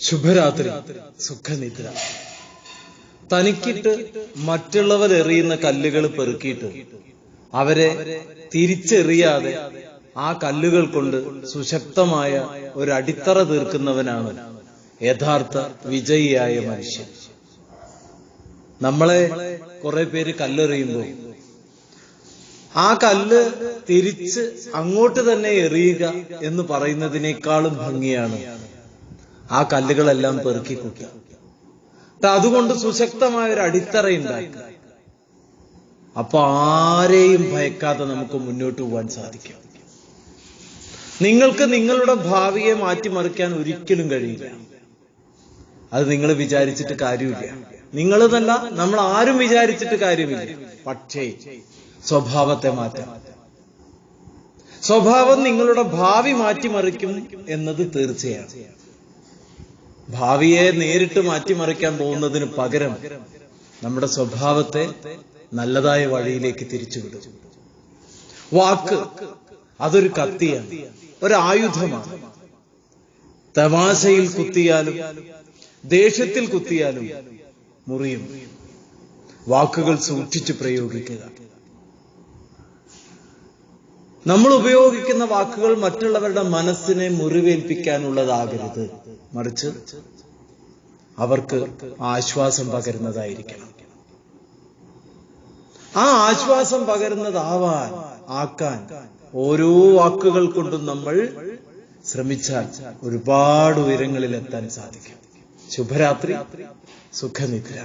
ശുഭരാത്രി സുഖനിദ്ര. തനിക്കിട്ട് മറ്റുള്ളവർ എറിയുന്ന കല്ലുകൾ പെറുക്കിയിട്ട് അവരെ തിരിച്ചെറിയാതെ ആ കല്ലുകൾ കൊണ്ട് സുശക്തമായ ഒരു അടിത്തറ തീർക്കുന്നവനാണ് യഥാർത്ഥ വിജയിയായ മനുഷ്യൻ. നമ്മളെ കുറെ പേര് കല്ലെറിയുമ്പോൾ ആ കല്ല് തിരിച്ച് അങ്ങോട്ട് തന്നെ എറിയുക എന്ന് പറയുന്നതിനേക്കാളും ഭംഗിയാണ് ആ കല്ലുകളെല്ലാം പെറുക്കി എന്നിട്ട് അതുകൊണ്ട് സുശക്തമായ ഒരു അടിത്തറ ഉണ്ടാക്കുക. അപ്പൊ ആരെയും ഭയക്കാതെ നമുക്ക് മുന്നോട്ട് പോകാൻ സാധിക്കും. നിങ്ങൾക്ക് നിങ്ങളുടെ ഭാവിയെ മാറ്റിമറിക്കാൻ ഒരിക്കലും കഴിയില്ല. അത് നിങ്ങൾ വിചാരിച്ചിട്ട് കാര്യമില്ല. നിങ്ങൾ തന്നെ നമ്മൾ ആരും വിചാരിച്ചിട്ട് കാര്യമില്ല. പക്ഷേ സ്വഭാവത്തെ മാറ്റാം. സ്വഭാവം നിങ്ങളുടെ ഭാവി മാറ്റിമറിക്കും എന്നത് തീർച്ചയാണ്. ഭാവിയെ നേരിട്ട് മാറ്റിമറിക്കാൻ പോകുന്നതിന് പകരം നമ്മുടെ സ്വഭാവത്തെ നല്ലതായ വഴിയിലേക്ക് തിരിച്ചുവിടും. വാക്ക് അതൊരു കത്തിയാണ് ഒരു ആയുധമാണ് തമാശയിൽ കുത്തിയാലും ദേഷ്യത്തിൽ കുത്തിയാലും മുറിയും. വാക്കുകൾ സൂക്ഷിച്ച് പ്രയോഗിക്കുക. നമ്മൾ ഉപയോഗിക്കുന്ന വാക്കുകൾ മറ്റുള്ളവരുടെ മനസ്സിനെ മുറിവേൽപ്പിക്കാനുള്ളതാകരുത്. മറിച്ച് അവർക്ക് ആശ്വാസം പകരുന്നതായിരിക്കണം. ആ ആശ്വാസം പകരുന്നതാവാൻ ആക്കാൻ ഓരോ വാക്കുകൾ കൊണ്ടും നമ്മൾ ശ്രമിച്ചാൽ ഒരുപാട് ഉയരങ്ങളിൽ എത്താൻ സാധിക്കും. ശുഭരാത്രി സുഖനിദ്ര.